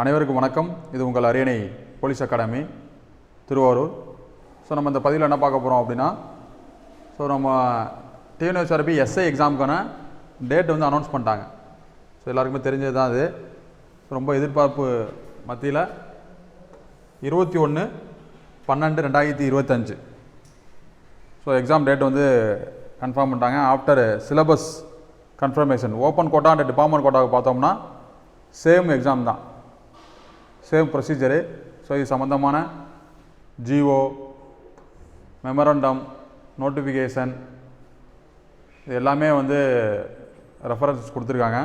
அனைவருக்கும் வணக்கம். இது உங்கள் அரியணை போலீஸ் அகாடமி திருவாரூர். ஸோ நம்ம இந்த பதிவில் என்ன பார்க்க போகிறோம் அப்படின்னா ஸோ நம்ம டிஎன்எஸ்ஆர்பி எஸ்ஐ எக்ஸாமுக்கான டேட் வந்து அனௌன்ஸ் பண்ணிட்டாங்க. ஸோ எல்லாருக்குமே தெரிஞ்சது தான் அது ரொம்ப எதிர்பார்ப்பு மத்தியில் இருபத்தி ஒன்று பன்னெண்டு ரெண்டாயிரத்தி இருபத்தஞ்சு. ஸோ எக்ஸாம் டேட் வந்து கன்ஃபார்ம் பண்ணிட்டாங்க. After syllabus confirmation open quota and department கோட்டாவுக்கு பார்த்தோம்னா சேம் எக்ஸாம் தான். சேம் ப்ரொசீஜரு ஸோ இது சம்மந்தமான ஜிஓ மெமரண்டம் நோட்டிஃபிகேஷன் இது எல்லாமே வந்து ரெஃபரன்ஸ் கொடுத்துருக்காங்க.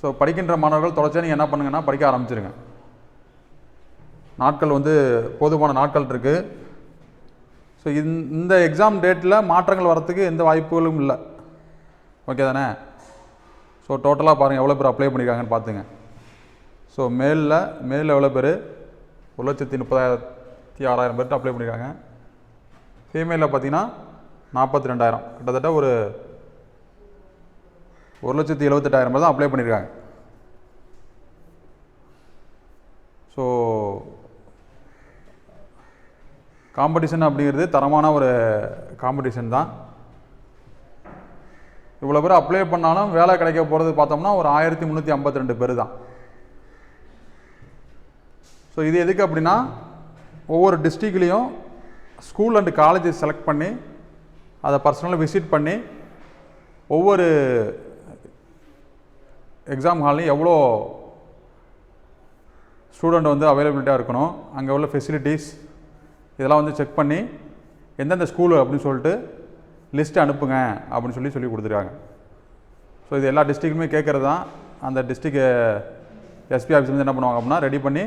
ஸோ படிக்கின்ற மாணவர்கள் தொடர்ச்சியாக நீங்கள் என்ன பண்ணுங்கன்னா படிக்க ஆரம்பிச்சிருங்க. நாட்கள் வந்து போதுமான நாட்கள் இருக்குது ஸோ இந்த எக்ஸாம் டேட்டில் மாற்றங்கள் வரத்துக்கு எந்த வாய்ப்புகளும் இல்லை. ஓகே தானே? ஸோ டோட்டலாக பாருங்கள் எவ்வளோ பேர் அப்ளை பண்ணியிருக்காங்கன்னு பார்த்துங்க ஸோ மேலில் மேலில் எவ்வளோ பேர்? ஒரு லட்சத்தி முப்பதாயிரத்தி ஆறாயிரம் பேர்கிட்ட அப்ளை பண்ணியிருக்காங்க ஃபீமேலில் பார்த்தீங்கன்னா நாற்பத்தி ரெண்டாயிரம் கிட்டத்தட்ட ஒரு ஒரு லட்சத்தி எழுபத்தெட்டாயிரம் பேர் தான் அப்ளை பண்ணியிருக்காங்க ஸோ காம்படிஷன் அப்படிங்கிறது தரமான ஒரு காம்படிஷன் தான். இவ்வளோ பேர் அப்ளை பண்ணாலும் வேலை கிடைக்க போகிறது பார்த்தோம்னா ஒரு ஆயிரத்தி முந்நூற்றி ஐம்பத்தி ரெண்டு பேர் தான். ஸோ இது எதுக்கு அப்படின்னா ஒவ்வொரு டிஸ்ட்ரிக்ட்லேயும் ஸ்கூல் அண்டு காலேஜஸ் செலக்ட் பண்ணி அதை பர்சனலாக விசிட் பண்ணி ஒவ்வொரு எக்ஸாம் ஹால்லையும் எவ்வளோ ஸ்டூடெண்ட் வந்து அவைலபிலிட்டியாக இருக்கணும் அங்கே உள்ள ஃபெசிலிட்டிஸ் இதெல்லாம் வந்து செக் பண்ணி எந்தெந்த ஸ்கூலு அப்படின்னு சொல்லிட்டு லிஸ்ட்டு அனுப்புங்க அப்படின்னு சொல்லி சொல்லி கொடுத்துருக்காங்க. ஸோ இது எல்லா டிஸ்ட்ரிக்ட்டுமே கேட்குறது தான் அந்த டிஸ்ட்ரிக்ட் எஸ்பி ஆஃபீஸ்லேருந்து வந்து என்ன பண்ணுவாங்க அப்படின்னா ரெடி பண்ணி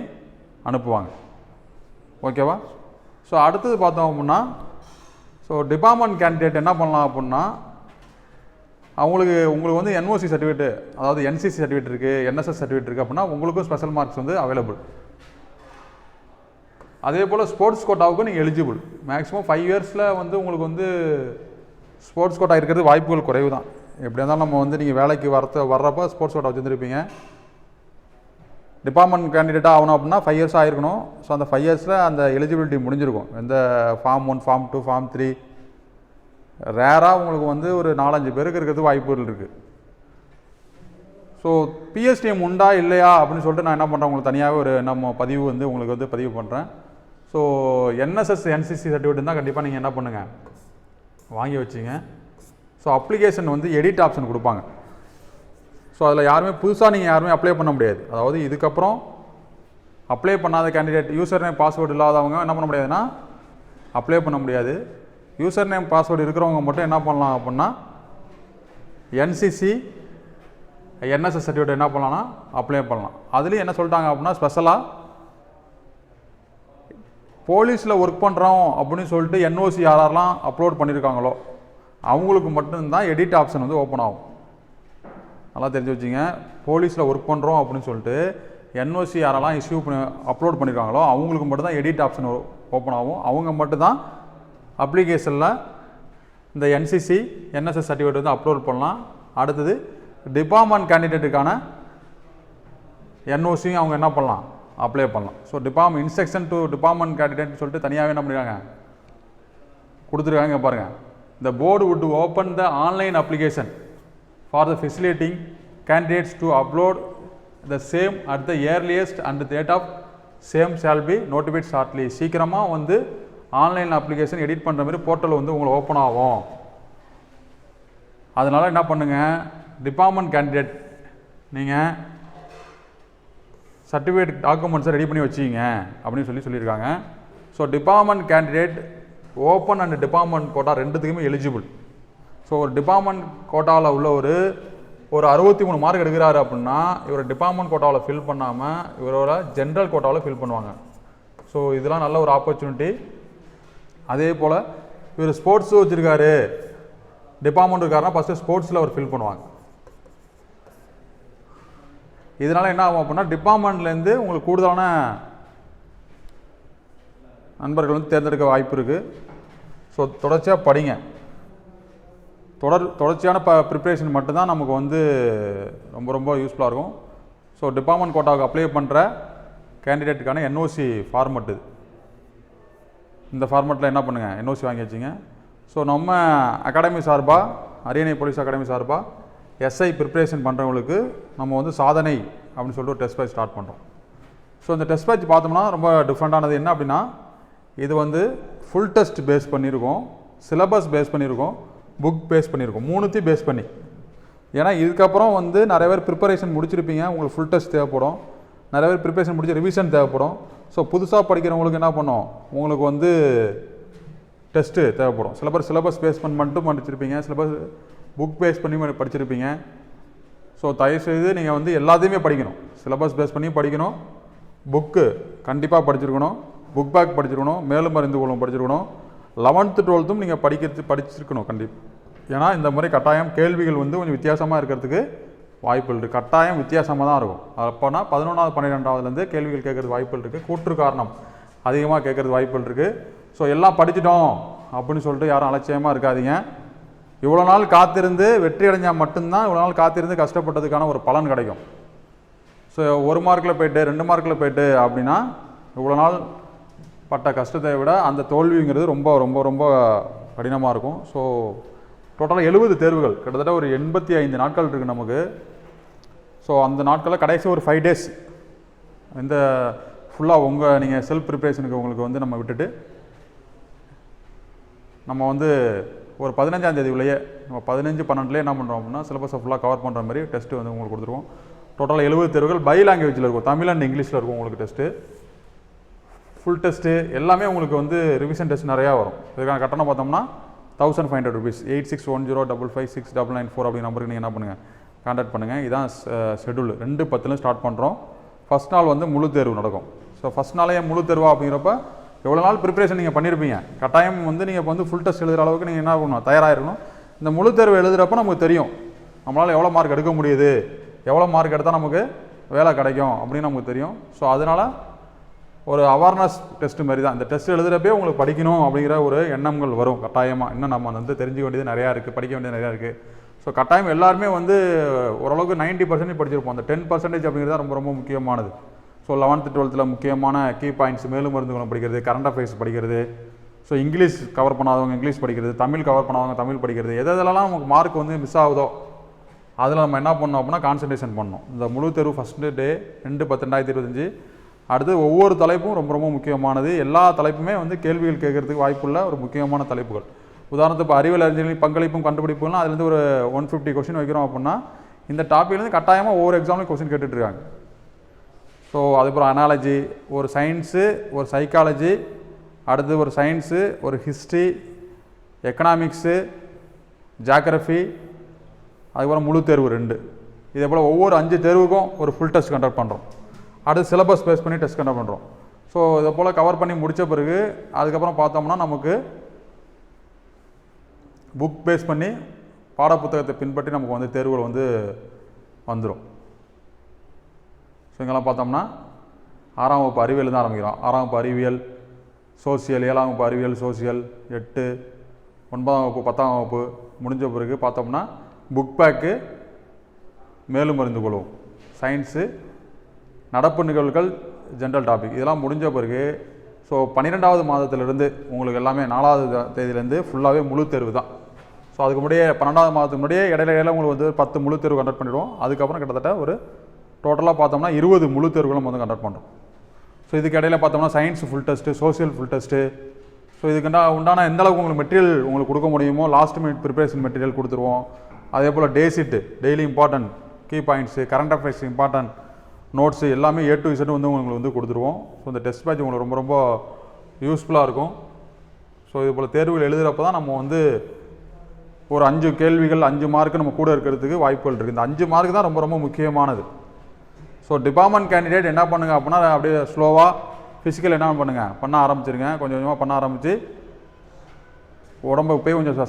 அனுப்புவாங்க. ஓகேவா? ஸோ அடுத்தது பார்த்தோம் அப்படின்னா ஸோ டிபார்ட்மெண்ட் கேண்டிடேட் என்ன பண்ணலாம் அப்படின்னா அவங்களுக்கு உங்களுக்கு வந்து என்ஓசி சர்டிஃபிகேட்டு அதாவது என்சிசி சர்டிஃபிகேட் இருக்குது என்எஸ்எஸ் சர்டிஃபிகேட் இருக்குது அப்படின்னா உங்களுக்கும் ஸ்பெஷல் மார்க்ஸ் வந்து அவைலபிள் அதே போல் ஸ்போர்ட்ஸ் கோட்டாவுக்கும் நீங்கள் எலிஜிபிள் மேக்ஸிமம் ஃபைவ் இயர்ஸில் வந்து உங்களுக்கு வந்து ஸ்போர்ட்ஸ் கோட்டா இருக்கிறது வாய்ப்புகள் குறைவு தான் எப்படி இருந்தாலும் நம்ம வந்து நீங்கள் வேலைக்கு வரத்த வர்றப்போ ஸ்போர்ட்ஸ் கோட்டா வச்சுருந்துருப்பீங்க. டிபார்ட்மெண்ட் கேண்டிடேட்டாக ஆகணும் அப்படின்னா ஃபைவ் இயர்ஸ் ஆகிருக்கணும் ஸோ அந்த ஃபைவ் இயர்ஸில் அந்த எலிஜிபிலிட்டி முடிஞ்சிருக்கும். எந்த form one form two form three ரேராக உங்களுக்கு வந்து ஒரு நாலஞ்சு பேருக்கு இருக்கிறது வாய்ப்புகள் இருக்குது ஸோ பிஎஸ்டிஎம் உண்டா இல்லையா அப்படின்னு சொல்லிட்டு நான் என்ன பண்ணுறேன் உங்களுக்கு தனியாகவே ஒரு நம்ம பதிவு வந்து உங்களுக்கு வந்து பதிவு பண்ணுறேன் ஸோ என்எஸ்எஸ் என்சிசி சர்டிஃபிகேட் தான் கண்டிப்பாக நீங்கள் என்ன பண்ணுங்கள் வாங்கி வச்சிங்க. ஸோ அப்ளிகேஷன் வந்து எடிட் ஆப்ஷன் கொடுப்பாங்க. ஸோ அதில் யாருமே புதுசாக நீங்கள் யாருமே அப்ளை பண்ண முடியாது. அதாவது இதுக்கப்புறம் அப்ளை பண்ணாத கேண்டிடேட் யூசர் நேம் பாஸ்வேர்டு இல்லாதவங்க என்ன பண்ண முடியாதுன்னா அப்ளை பண்ண முடியாது. யூசர் நேம் பாஸ்வேர்டு இருக்கிறவங்க மட்டும் என்ன பண்ணலாம் அப்படின்னா என்சிசி என்எஸ்எஸ் சர்டிஃபிகேட் என்ன பண்ணலாம்னா அப்ளை பண்ணலாம். அதுலேயும் என்ன சொல்லிட்டாங்க அப்படின்னா ஸ்பெஷலாக போலீஸில் ஒர்க் பண்ணுறோம் அப்படின்னு சொல்லிட்டு என்ஓசி யாரெல்லாம் அப்லோட் பண்ணியிருக்காங்களோ அவங்களுக்கு மட்டும்தான் எடிட் ஆப்ஷன் வந்து ஓப்பன் ஆகும். நல்லா தெரிஞ்சு வச்சுங்க. போலீஸில் ஒர்க் பண்ணுறோம் அப்படின்னு சொல்லிட்டு என்ஓசி யாரெல்லாம் இஷ்யூ பண்ணி அப்லோட் பண்ணியிருக்காங்களோ அவங்களுக்கு மட்டும்தான் எடிட் ஆப்ஷன் ஓப்பன் ஆகும். அவங்க மட்டும்தான் அப்ளிகேஷனில் இந்த என்சிசி என்எஸ்எஸ் சர்டிஃபிகேட் வந்து அப்லோட் பண்ணலாம். அடுத்தது டிபார்ட்மெண்ட் கேண்டிடேட்டுக்கான என்ஓசியும் அவங்க என்ன பண்ணலாம்? அப்ளை பண்ணலாம். So department instruction to department கேண்டிடேட்னு சொல்லிட்டு தனியாகவே என்ன பண்ணிருக்காங்க? கொடுத்துருக்காங்க பாருங்கள் இந்த board would open the online application for the facilitating candidates to upload the same at the earliest and the date of same shall be notified shortly. சீக்கிரமாக வந்து online application edit பண்ணுற மாதிரி போர்ட்டல் வந்து உங்களுக்கு ஓப்பன் ஆகும். அதனால் என்ன பண்ணுங்கள் டிபார்ட்மெண்ட் கேண்டிடேட் நீங்கள் சர்டிஃபிகேட் டாக்குமெண்ட்ஸை ரெடி பண்ணி வச்சுக்கிங்க அப்படின்னு சொல்லி சொல்லியிருக்காங்க. So department candidate open and department quota ரெண்டுத்துக்குமே எலிஜிபிள் ஸோ ஒரு டிபார்ட்மெண்ட் கோட்டாவில் உள்ள ஒரு ஒரு அறுபத்தி மூணு மார்க் எடுக்கிறாரு அப்படின்னா இவர் டிபார்ட்மெண்ட் கோட்டாவில் ஃபில் பண்ணாமல் இவரோட ஜென்ரல் கோட்டாவில் ஃபில் பண்ணுவாங்க. ஸோ இதெல்லாம் நல்ல ஒரு ஆப்பர்ச்சுனிட்டி அதே போல் இவர் ஸ்போர்ட்ஸு வச்சுருக்காரு. டிபார்ட்மெண்ட் இருக்காருன்னா ஃபஸ்ட்டு ஸ்போர்ட்ஸில் அவர் ஃபில் பண்ணுவாங்க. இதனால் என்ன ஆகும் அப்படின்னா டிபார்ட்மெண்ட்லேருந்து உங்களுக்கு கூடுதலான நண்பர்கள் வந்து தேர்ந்தெடுக்க வாய்ப்பு இருக்குது ஸோ தொடர்ச்சியாக படிங்க. தொடர் தொடர்ச்சியான ப ப்ரிப்ரேஷன் மட்டும்தான் நமக்கு வந்து ரொம்ப ரொம்ப யூஸ்ஃபுல்லாக இருக்கும். ஸோ டிபார்ட்மெண்ட் கோட்டாவுக்கு அப்ளை பண்ணுற கேண்டிடேட்டுக்கான என்ஓசி ஃபார்மெட் இது. இந்த ஃபார்மெட்டில் என்ன பண்ணுங்கள் என்ஓசி வாங்கி வச்சிங்க. ஸோ நம்ம அகாடமி சார்பாக அரியணை போலீஸ் அகாடமி சார்பாக எஸ்ஐ ப்ரிப்பரேஷன் பண்ணுறவங்களுக்கு நம்ம வந்து சாதனை அப்படின்னு சொல்லிட்டு ஒரு டெஸ்ட் பேட்ச் ஸ்டார்ட் பண்ணுறோம் ஸோ இந்த டெஸ்ட் பேட்ச் பார்த்தோம்னா ரொம்ப டிஃப்ரெண்ட்டானது என்ன அப்படின்னா இது வந்து ஃபுல் டெஸ்ட் பேஸ் பண்ணியிருக்கோம். சிலபஸ் பேஸ் பண்ணியிருக்கோம். புக் பேஸ் பண்ணியிருக்கோம். மூணுத்தையும் பேஸ் பண்ணி. ஏன்னா இதுக்கப்புறம் வந்து நிறைய பேர் ப்ரிப்பரேஷன் முடிச்சிருப்பீங்க. உங்களுக்கு ஃபுல் டெஸ்ட் தேவைப்படும். நிறைய பேர் ப்ரிப்பரேஷன் முடிச்சு ரிவிஷன் தேவைப்படும். ஸோ புதுசாக படிக்கிறவங்களுக்கு என்ன பண்ணும் உங்களுக்கு வந்து டெஸ்ட்டு தேவைப்படும். சில பேர் சிலபஸ் பேஸ் பண்ணி மட்டும் படிச்சிருப்பீங்க. சிலபஸ் புக் பேஸ் பண்ணி படிச்சிருப்பீங்க. ஸோ தயவுசெய்து நீங்கள் வந்து எல்லாத்தையுமே படிக்கணும். சிலபஸ் பேஸ் பண்ணி படிக்கணும். புக்கு கண்டிப்பாக படிச்சிருக்கணும். புக் பேக் படிச்சிருக்கணும். மேலும் அறிந்து கொள்ளும் படிச்சிருக்கணும். லெவன்த்து டுவெல்த்தும் நீங்கள் படிக்கிறது படிச்சிருக்கணும் கண்டிப்பாக ஏன்னா இந்த முறை கட்டாயம் கேள்விகள் வந்து கொஞ்சம் வித்தியாசமாக இருக்கிறதுக்கு வாய்ப்புகள் இருக்குது கட்டாயம் வித்தியாசமாக தான் இருக்கும். அப்போனா பதினொன்றாவது பன்னிரெண்டாவதுலேருந்து கேள்விகள் கேட்குறது வாய்ப்புகள் இருக்குது கூற்று காரணம். அதிகமாக கேட்குறது வாய்ப்புகள் இருக்குது ஸோ எல்லாம் படிச்சிட்டோம் அப்படின்னு சொல்லிட்டு யாரும் அலட்சியமாக இருக்காதீங்க. இவ்வளோ நாள் காத்திருந்து வெற்றி அடைஞ்சால் மட்டும்தான் இவ்வளோ நாள் காத்திருந்து கஷ்டப்பட்டதுக்கான ஒரு பலன் கிடைக்கும். ஸோ ஒரு மார்க்கில் போயிட்டு ரெண்டு மார்க்கில் போயிட்டு அப்படின்னா இவ்வளோ நாள் பட்ட கஷ்டத்தை விட அந்த தோல்விங்கிறது ரொம்ப ரொம்ப ரொம்ப கடினமாக இருக்கும். ஸோ டோட்டலாக எழுபது தேர்வுகள். கிட்டத்தட்ட ஒரு எண்பத்தி ஐந்து நாட்கள் இருக்குது நமக்கு. ஸோ அந்த நாட்களில் கடைசி ஒரு ஃபைவ் டேஸ் இந்த ஃபுல்லாக உங்கள் நீங்கள் செல்ஃப் ப்ரிப்பரேஷனுக்கு உங்களுக்கு வந்து நம்ம விட்டுட்டு நம்ம வந்து ஒரு பதினஞ்சாம் தேதிக்குள்ளேயே நம்ம பதினஞ்சு பன்னெண்டுலேயே என்ன பண்ணுறோம் அப்படின்னா சிலபஸை ஃபுல்லாக கவர் பண்ணுற மாதிரி டெஸ்ட்டு வந்து உங்களுக்கு கொடுத்துருவோம். டோட்டலாக எழுபது தேர்வுகள் பை லாங்குவேஜில் இருக்கும். தமிழ் அண்ட் இங்கிலீஷில் இருக்கும் உங்களுக்கு டெஸ்ட்டு ஃபுல் டெஸ்ட்டு எல்லாமே உங்களுக்கு வந்து ரிவிஷன் டெஸ்ட் நிறையா வரும். இதுக்கான கட்டணம் பார்த்தோம்னா thousand five hundred rupees eight six one zero double five six double nine four அப்படி நம்பருக்கு நீங்கள் என்ன பண்ணுங்கள் கான்டாக்ட் பண்ணுங்கள் இதான் ஷெடியூல் ரெண்டு பத்துல ஸ்டார்ட் பண்ணுறோம் ஃபஸ்ட் நாள் வந்து முழு தேர்வு நடக்கும். ஸோ ஃபஸ்ட் நாளே முழு தேர்வா அப்படிங்கிறப்ப எவ்வளோ நாள் ப்ரிப்பரேஷன் நீங்கள் பண்ணியிருப்பீங்க கட்டாயம் வந்து நீங்கள் இப்போ வந்து ஃபுல் டெஸ்ட் எழுதுகிற அளவுக்கு நீங்கள் என்ன பண்ணணும்? தயாராகிருக்கணும் இந்த முழு தேர்வு எழுதுகிறப்ப நமக்கு தெரியும். நம்மளால் எவ்வளோ மார்க் எடுக்க முடியுது? எவ்வளோ மார்க் எடுத்தால் நமக்கு வேலை கிடைக்கும் அப்படின்னு நமக்கு தெரியும். ஸோ அதனால் ஒரு அவேர்னஸ் டெஸ்ட் மாதிரி தான் இந்த டெஸ்ட் எழுதுகிறப்பே உங்களுக்கு படிக்கணும் அப்படிங்கிற ஒரு எண்ணங்கள் வரும். கட்டாயமாக இன்னும் நம்ம வந்து தெரிஞ்சுக்க வேண்டியது நிறையா இருக்குது படிக்க வேண்டியது நிறையா இருக்குது ஸோ கட்டாயம் எல்லாருமே வந்து ஓரளவுக்கு 90% பர்சன்டேஜ் படிச்சிருப்போம். அந்த டென் பர்சன்டேஜ் அப்படிங்கிறது ரொம்ப ரொம்ப முக்கியமானது. ஸோ லெவன்த்து டுவெல்த்தில் முக்கியமான கீ பாயிண்ட்ஸ் மேலும் மருந்துகளும் படிக்கிறது கரண்ட் அஃபேர்ஸ் படிக்கிறது. ஸோ இங்கிலீஷ் கவர் பண்ணாதவங்க இங்கிலீஷ் படிக்கிறது தமிழ் கவர் பண்ணாதவங்க தமிழ் படிக்கிறது. எது எதெல்லாம் நமக்கு மார்க் வந்து மிஸ் ஆகுதோ அதில் நம்ம என்ன பண்ணோம் அப்படின்னா கான்சன்ட்ரேஷன் பண்ணணும் இந்த முழு தெருவு ஃபஸ்ட்டு டே ரெண்டு பத்து ரெண்டாயிரத்தி இருபத்தஞ்சி அடுத்து ஒவ்வொரு தலைப்பும் ரொம்ப ரொம்ப முக்கியமானது. எல்லா தலைப்புமே வந்து கேள்விகள் கேட்கறதுக்கு வாய்ப்புள்ள ஒரு முக்கியமான தலைப்புகள். உதாரணத்துக்கு இப்போ அறிவியல் அறிஞர்களின் பங்களிப்பும் கண்டுபிடிப்புகள்லாம் அதுலேருந்து ஒரு ஒன் ஃபிஃப்டி கொஸ்டின் வைக்கிறோம் அப்படின்னா இந்த டாப்பிக்லேருந்து கட்டாயமாக ஒவ்வொரு எக்ஸாம்லையும் கொஸ்டின் கேட்டுட்ருக்காங்க. ஸோ அதுக்கப்புறம் அனாலஜி ஒரு சயின்ஸு ஒரு சைக்காலஜி அடுத்து ஒரு சயின்ஸு ஒரு ஹிஸ்ட்ரி எக்கனாமிக்ஸு ஜாகிரஃபி அதுக்கப்புறம் முழு தேர்வு ரெண்டு. இதே போல் ஒவ்வொரு அஞ்சு தேர்வுக்கும் ஒரு ஃபுல் டெஸ்ட் கண்டக்ட் பண்ணுறோம் அடுத்து சிலபஸ் பேஸ் பண்ணி டெஸ்ட் கண்டக்ட் பண்ணுறோம் ஸோ இதை போல் கவர் பண்ணி முடித்த பிறகு அதுக்கப்புறம் பார்த்தோம்னா நமக்கு புக் பேஸ் பண்ணி பாடப்புத்தகத்தை பின்பற்றி நமக்கு வந்து தேர்வுகள் வந்து வந்துடும் ஸோ இங்கெல்லாம் பார்த்தோம்னா ஆறாம் வகுப்பு அறிவியல் தான் ஆரம்பிக்கிறோம். ஆறாம் வகுப்பு அறிவியல் சோசியல் ஏழாம் வகுப்பு அறிவியல் சோசியல் எட்டு ஒன்பதாம் வகுப்பு பத்தாம் வகுப்பு முடிஞ்ச பிறகு பார்த்தோம்னா புக் பேக்கு மேலும் மருந்து கொள்வோம். சயின்ஸு நடப்பு நிகழ்வுகள் ஜென்ரல் டாபிக் இதெல்லாம் முடிஞ்ச பிறகு ஸோ பன்னிரெண்டாவது மாதத்திலிருந்து உங்களுக்கு எல்லாமே நாலாவது தேதியிலேருந்து ஃபுல்லாகவே முழு தேர்வு தான். ஸோ அதுக்கு முன்னாடியே பன்னெண்டாவது மாதத்துக்கு முன்னாடியே இடையில இடையில உங்களுக்கு வந்து பத்து முழு தேர்வு கண்டக்ட் பண்ணிடுவோம். அதுக்கப்புறம் கிட்டத்தட்ட ஒரு டோட்டலாக பார்த்தோம்னா இருபது முழு தேர்வுகளும் வந்து கண்டக்ட் பண்ணுறோம் ஸோ இதுக்கு இடையில பார்த்தோம்னா science full test social full test so இதுக்குண்டா உண்டான எந்த அளவுக்கு உங்களுக்கு மெட்டீரியல் உங்களுக்கு கொடுக்க முடியுமோ லாஸ்ட் மினிட் ப்ரிப்பரேஷன் மெட்டீரியல் கொடுத்துருவோம். அதே போல் day daily important key points current affairs important notes எல்லாமே ஏ டு இசட் வந்து உங்களுக்கு வந்து கொடுத்துருவோம். ஸோ இந்த டெஸ்ட் பேட்ச் உங்களுக்கு ரொம்ப ரொம்ப யூஸ்ஃபுல்லாக இருக்கும். ஸோ இது போல் தேர்வுகள் எழுதுகிறப்ப தான் நம்ம வந்து ஒரு அஞ்சு கேள்விகள் அஞ்சு மார்க்கு நம்ம கூட இருக்கிறதுக்கு வாய்ப்புகள் இருக்குது இந்த அஞ்சு மார்க் தான் ரொம்ப ரொம்ப முக்கியமானது. ஸோ டிபார்ட்மெண்ட் கேண்டிடேட் என்ன பண்ணுங்க அப்படின்னா அப்படியே ஸ்லோவாக ஃபிசிக்கல் என்ன பண்ணுங்கள் பண்ண ஆரம்பிச்சிருங்க. கொஞ்சம் கொஞ்சமாக பண்ண ஆரம்பித்து உடம்பை போய் கொஞ்சம் ச-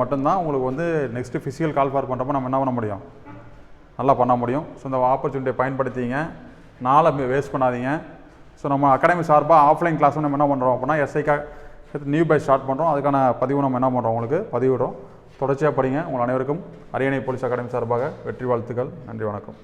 மட்டும்தான் உங்களுக்கு வந்து நெக்ஸ்ட்டு ஃபிசிக்கல் கால் ஃபார் பண்ணுறப்ப நம்ம என்ன பண்ண முடியும்? நல்லா பண்ண முடியும். ஸோ இந்த ஆப்பர்ச்சுனிட்டியை பயன்படுத்திங்க. நாளை வேஸ்ட் பண்ணாதீங்க. ஸோ நம்ம அகாடமி சார்பாக ஆஃப்லைன் கிளாஸும் நம்ம என்ன பண்ணுறோம் அப்படின்னா எஸ்ஐக்காக நியூ பேட்ச் ஸ்டார்ட் பண்ணுறோம் அதுக்கான பதிவு நம்ம என்ன பண்ணுறோம் உங்களுக்கு? பதிவிடுறோம். தொடர்ச்சியாக படிங்க. உங்கள் அனைவருக்கும் அரியணை போலீஸ் அகாடமி சார்பாக வெற்றி வாழ்த்துக்கள். நன்றி வணக்கம்.